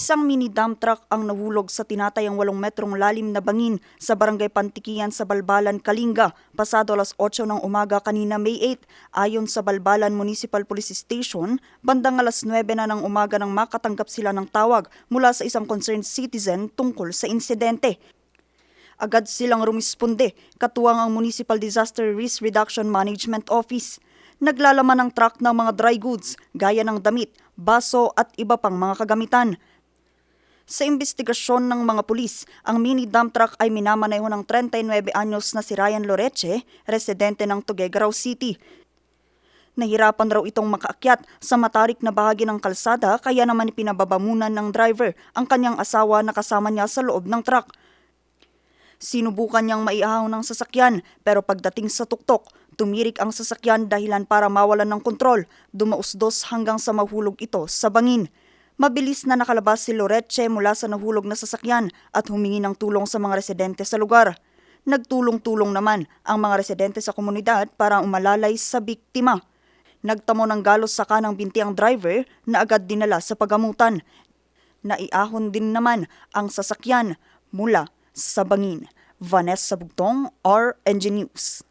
Isang mini dump truck ang nahulog sa tinatayang 8 metrong lalim na bangin sa barangay Pantikian sa Balbalan, Kalinga, pasado alas 8 ng umaga kanina May 8. Ayon sa Balbalan Municipal Police Station, bandang alas 9 na ng umaga nang makatanggap sila ng tawag mula sa isang concerned citizen tungkol sa insidente. Agad silang rumisponde, katuwang ang Municipal Disaster Risk Reduction Management Office. Naglalaman ng truck ng mga dry goods, gaya ng damit, baso at iba pang mga kagamitan. Sa investigasyon ng mga pulis, ang mini dump truck ay minamaneho ng 39 anyos na si Ryan Loreche, residente ng Tuguegarao City. Nahirapan raw itong makaakyat sa matarik na bahagi ng kalsada kaya naman pinababamunan ng driver ang kanyang asawa na kasama niya sa loob ng truck. Sinubukan niyang maiahaw ng sasakyan pero pagdating sa tuktok, tumirik ang sasakyan dahilan para mawalan ng kontrol, dumausdos hanggang sa mahulog ito sa bangin. Mabilis na nakalabas si Loreche mula sa nahulog na sasakyan at humingi ng tulong sa mga residente sa lugar. Nagtulong-tulong naman ang mga residente sa komunidad para umalalay sa biktima. Nagtamo ng galos sa kanang binti ang driver na agad dinala sa pagamutan. Naiahon din naman ang sasakyan mula sa bangin. Vanessa Bugtong, RNG News.